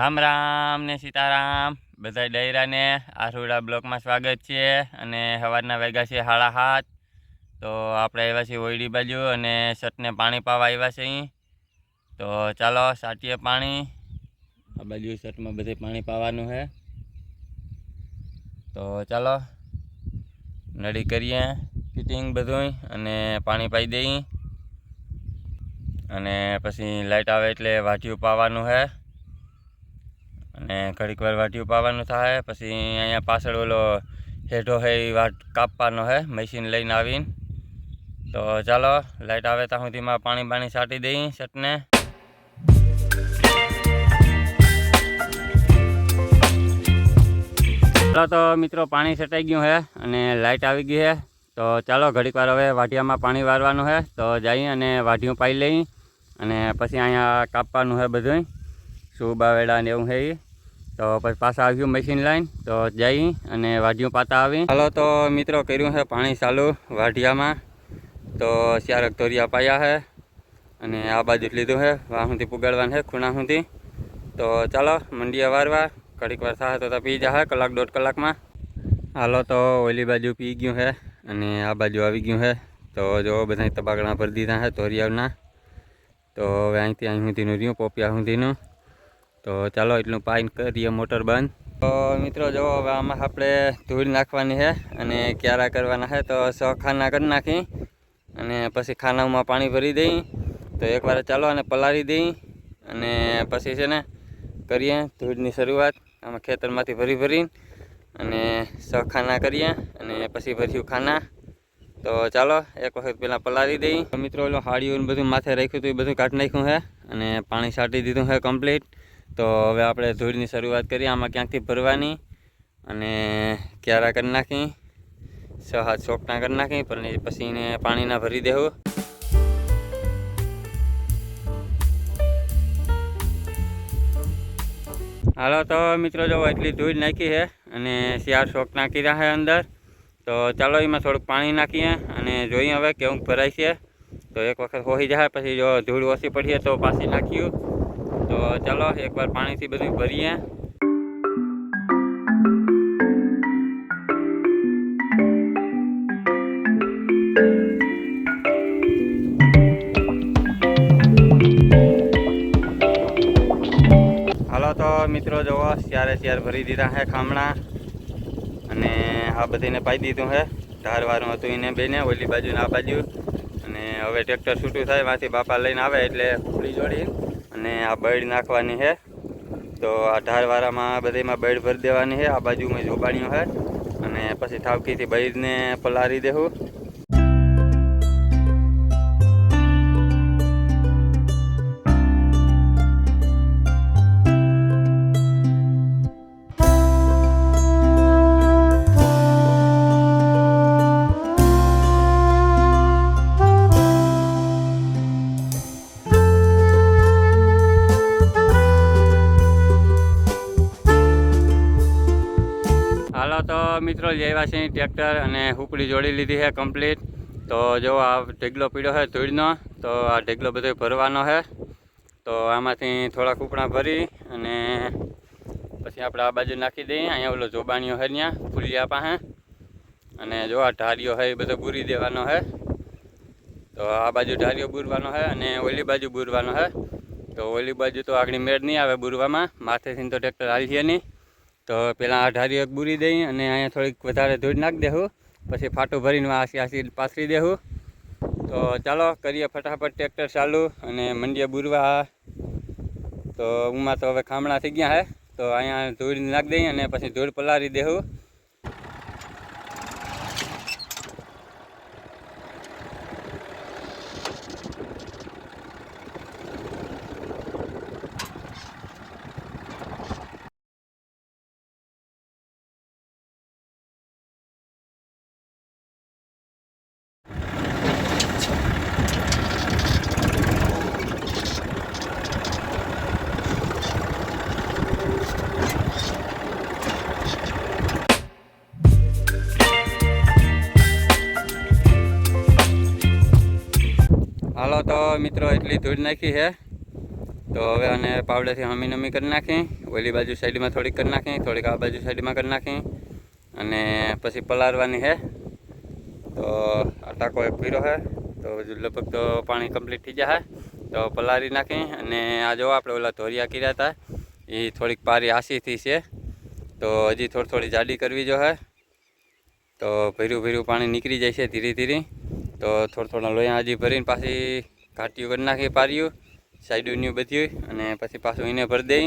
રામ રામ ને સીતારામ. બધા ડાયરાને આસુડા બ્લોકમાં સ્વાગત છે અને સવારના વેગા છે હાળા હાથ તો આપણે આવ્યા છીએ ઓયડી બાજુ અને શર્ટને પાણી પાવા આવ્યા છે અહીં. તો ચાલો સાટીએ પાણી. આ બાજુ શર્ટમાં બધે પાણી પાવાનું છે. તો ચાલો નળી કરીએ ફિટિંગ બધું અને પાણી પાઈ દઈએ. અને પછી લાઇટ આવે એટલે વાટિયું પાવાનું છે. અને ઘડીક વાર વાટીયું પાવાનું થાય, પછી અહીંયા પાછળ ઓલો હેઠો હે એ વાટ કાપવાનો હે મશીન લઈને આવીને. તો ચાલો લાઇટ આવે ત્યાં સુધીમાં પાણી બાણી છાંટી દઈ શર્ટને ચાલો તો મિત્રો, પાણી છટાઈ ગયું છે અને લાઇટ આવી ગઈ છે તો ચાલો, ઘડીક વાર હવે વાઢિયામાં પાણી વારવાનું છે તો જઈ અને વાઢિયું પાઈ લઈ અને પછી અહીંયા કાપવાનું છે બધું શું બાવેડા ને એવું છે ઈ. તો પછી પાછા આવ્યું મશીન લાઈન તો જઈ અને વાઢિયું પાતા આવી. હાલો, તો મિત્રો, કર્યું છે પાણી ચાલુ વાઢિયામાં. તો ચારક તોરિયા પાયા છે અને આ બાજુ લીધું છે. વાહ સુધી પુગાડવાનું છે, ખૂણા સુધી. તો ચાલો મંડિયા વારવા ઘડીક વાર થાય તો તો પી જાય કલાક દોઢ કલાકમાં. હાલો, તો ઓલી બાજુ પી ગયું છે અને આ બાજુ આવી ગયું છે. તો જો બધા તબાકડા ભરી દીધા છે તોરિયાના તો હવે અહીંથી અહીં સુધીનું રહ્યું, પોપિયા સુધીનું. તો ચાલો એટલું પાઈન કરીએ, મોટર બંધ. તો મિત્રો જો હવે આમાં આપણે ધૂળ નાખવાની છે અને ક્યારા કરવાના છે, તો સો ખાના કરી નાખી અને પછી ખાનામાં પાણી ભરી દઈ. તો એકવાર ચાલો અને પલાળી દઈ અને પછી છે ને કરીએ ધૂળની શરૂઆત. આમાં ખેતરમાંથી ભરી ભરી અને સ ખાના કરીએ અને પછી ભર્યું ખાના. તો ચાલો, એક વખત પહેલાં પલાળી દઈ. મિત્રો, ઓલો હાડીઓ ને બધું માથે રાખ્યું હતું, એ બધું કાઢી નાખ્યું છે અને પાણી છાંટી દીધું છે કમ્પ્લીટ તો હવે આપણે ધૂળની શરૂઆત કરીએ. આમાં ક્યાંકથી ભરવાની અને ક્યારા કરી નાખી? છ હાથ ચોકટા કરી નાખી, પણ પછી એને પાણીના ભરી દેવું. હાલો, તો મિત્રો જો એટલી ધૂળ નાખી છે અને શિયાર શોક નાખી રહ્યા છે અંદર, તો ચાલો એમાં થોડુંક પાણી નાખીએ અને જોઈએ હવે કેવું ભરાય છે. તો એક વખત હોઈ જાય, પછી જો ધૂળ ઓછી પડીએ તો પાછી નાખ્યું તો ચાલો, એકવાર પાણીથી બધું ભરીએ. તો મિત્રો જોવો ચારે ચાર ભરી દીધા છે ખામણા. અને આ બધીને પાઈ દીધું છે ધારવાળું હતું એને બેને, ઓલી બાજુ આ બાજુ. અને હવે ટ્રેક્ટર છૂટું થાયમાંથી બાપા લઈને આવે એટલે ખુલી જોડી. અને આ બળ નાખવાની છે. તો આ ઢારવાળામાં બધીમાં બળ ભરી દેવાની છે. આ બાજુમાં જોબાણીઓ છે. અને પછી થાવકીથી બળને પલારી દેવું મિત્રો લેવા છે ટ્રેક્ટર અને હુકડી જોડી લીધી છે કમ્પ્લીટ તો જો આ ઢેગલો પીડ્યો છે, ધૂળનો, તો આ ઢેગલો બધો ભરવાનો છે. તો આમાંથી થોડા કૂપણા ભરી અને પછી આપણે આ બાજુ નાખી દઈએ. અહીંયા ઓલો જોબાણીઓ છે ત્યાં, ફૂલિયા પાસે. અને જો આ ઢારીઓ છે, એ બધો બૂરી દેવાનો છે. તો આ બાજુ ઢારીઓ બૂરવાનો છે અને ઓલી બાજુ બૂરવાનો છે. તો ઓલી બાજુ તો આગળ મેળ નહીં આવે બૂરવામાં. માથેથી તો ટ્રેક્ટર હાલીએ નહીં. તો પહેલાં આ ઢારી એક બૂરી દઈ અને અહીંયા થોડીક વધારે ધૂળ નાખી દેવું પછી ફાટું ભરીને આસી આસી પાથરી દેવું તો ચાલો, કરીએ ફટાફટ ટ્રેક્ટર ચાલુ અને મંડીએ બૂરવા. તો ઉમાં તો હવે ખામણા થઈ ગયા હે. તો અહીંયા ધૂળ નાખી દઈએ અને પછી ધૂળ પલારી દેવું હાલો તો મિત્રો, એટલી ધૂળ નાખી છે. તો હવે આને પાવડેથી હમી નમી કરી નાખી. ઓલી બાજુ સાઈડમાં થોડીક કરી નાખી, થોડીક આ બાજુ સાઈડમાં કરી નાખી. અને પછી પલાળવાની છે. તો આ ટાંકો એક પીરો છે. તો લગભગ તો પાણી કમ્પ્લીટ થઈ જશે. તો પલાળી નાખી અને આ જો આપણે ઓલા ધોરિયા કર્યા હતા. એ થોડીક પારી આસીથી છે. તો હજી થોડી થોડી જાડી કરવી જો હે. તો ભીરું ભીરું પાણી નીકળી જાય છે ધીરે ધીરે. તો થોડા થોડા લોહીયા હજી ભરીને પાછી ઘાટીયું કરી નાખી પાર્યું સાઈડનું બધી અને પછી પાછું એને ભરી દઈ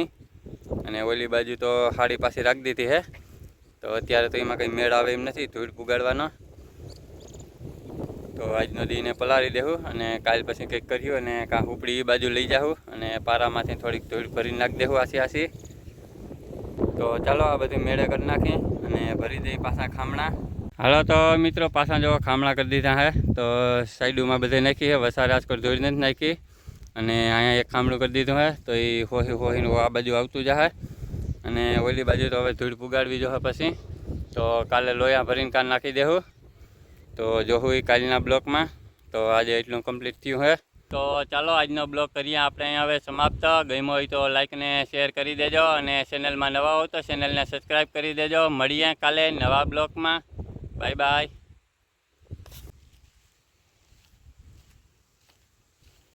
અને ઓલી બાજુ તો હાડી પાછી રાખી દીધી હે. તો અત્યારે તો એમાં કંઈ મેળ આવે એમ નથી, ધૂળ પુગાડવાનો. તો આજનો દીને પલાળી દેવું અને કાલ પછી કંઈક કર્યું અને કાં ઉપડી બાજુ લઈ જાઉં અને પારામાંથી થોડીક ધૂળ ભરી નાખી દેવું આસી આસી તો ચાલો આ બધું મેળે કરી નાખી અને ભરી દઈ પાછા ખામણા. હાલો તો મિત્રો, પાછા જો ખામણા કરી દીધા હે. તો સાઈડમાં બધે નાખી છે વસા રાજકોટ ધોઈ નથી નાખી. અને અહીંયા એક ખામણું કરી દીધું હે, તો એ હોહી હોહીનું આ બાજુ આવતું જશે અને ઓલી બાજુ તો હવે ધૂળ પુગાડવી જો પછી. તો કાલે લોયા ભરીને કાન નાખી દેવું તો જોવું એ કાલના બ્લોકમાં, તો આજે એટલું કમ્પ્લીટ થયું હે. તો ચાલો, આજનો બ્લોગ કરીએ આપણે અહીંયા હવે સમાપ્ત. ગમ્યો હોય તો લાઇકને શેર કરી દેજો અને ચેનલમાં નવા હો તો ચેનલને સબસ્ક્રાઈબ કરી દેજો. મળીએ કાલે નવા બ્લોગમાં Bye bye.